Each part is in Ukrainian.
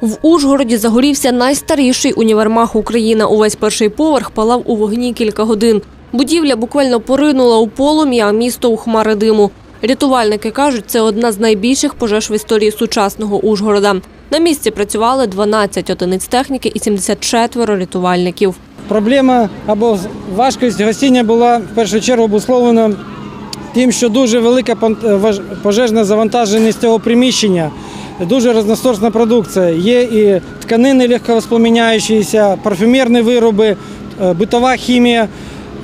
В Ужгороді загорівся найстаріший універмаг України. Увесь перший поверх палав у вогні кілька годин. Будівля буквально поринула у полум'я, а місто у хмари диму. Рятувальники кажуть, це одна з найбільших пожеж в історії сучасного Ужгорода. На місці працювали 12 одиниць техніки і 74 рятувальників. Проблема або важкість гасіння була в першу чергу обусловлена тим, що дуже велика пожежна завантаженість цього приміщення, дуже різносортна продукція. Є і тканини легковоспламіняючіся, парфюмерні вироби, е, битова хімія.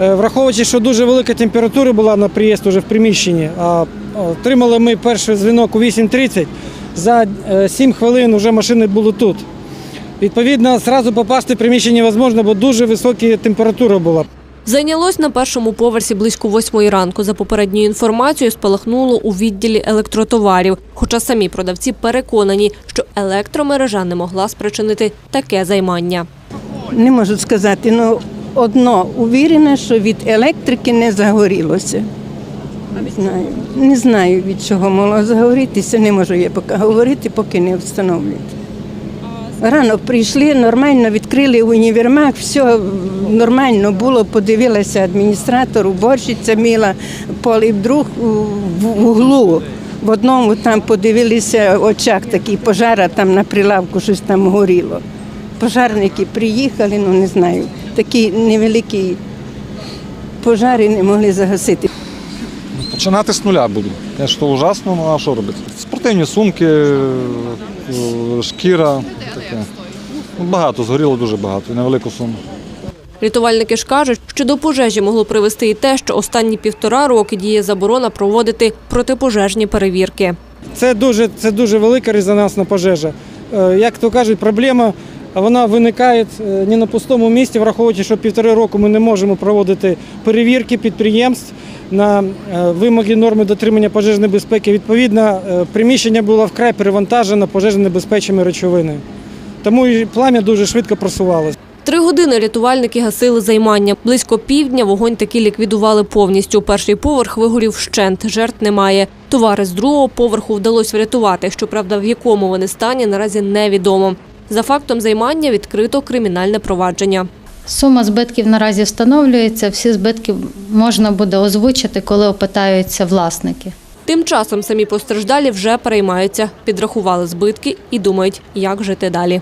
Е, Враховуючи, що дуже велика температура була на приїзд уже в приміщенні, а отримали ми перший дзвінок у 8.30, за 7 хвилин вже машини були тут. Відповідно, одразу попасти в приміщення невозможно, бо дуже висока температура була. Зайнялось на першому поверсі близько восьмої ранку. За попередньою інформацією, спалахнуло у відділі електротоварів. Хоча самі продавці переконані, що електромережа не могла спричинити таке займання. Не можу сказати, але одно увірена, що від електрики не загорілося. Не знаю. Не знаю, від чого могло загорітися, не можу я поки говорити, поки не встановлюють. Рано прийшли, нормально відкрили універмаг, все нормально було, подивилася адміністратор, уборщиця мила, полівдруг в углу. В одному там подивилися очах такий пожар, а там на прилавку щось там горіло. Пожарники приїхали, ну не знаю, такі невеликі пожари не могли загасити. Починати з нуля буду. Звісно, ужасно, ну а що робити? Спортивні сумки, е, шкіра. Таке. Ну, Багато, згоріло дуже багато, і невелику суму. Рятувальники ж кажуть, що до пожежі могло привести і те, що останні півтора роки діє заборона проводити протипожежні перевірки. Це дуже, це дуже велика резонансна пожежа. Е, Як то кажуть, проблема вона виникає не на пустому місці, враховуючи, що півтори року ми не можемо проводити перевірки підприємств на е, вимоги норми дотримання пожежної безпеки. Відповідно, е, приміщення було вкрай перевантажено пожежно-небезпечними речовинами. Тому і плам'я дуже швидко просувалося. Три години рятувальники гасили займання. Близько півдня вогонь таки ліквідували повністю. Перший поверх вигорів вщент, жертв немає. Товари з другого поверху вдалося врятувати. Щоправда, в якому вони стані наразі невідомо. За фактом займання відкрито кримінальне провадження. Сума збитків наразі встановлюється. Всі збитки можна буде озвучити, коли опитаються власники. Тим часом самі постраждалі вже переймаються, підрахували збитки і думають, як жити далі.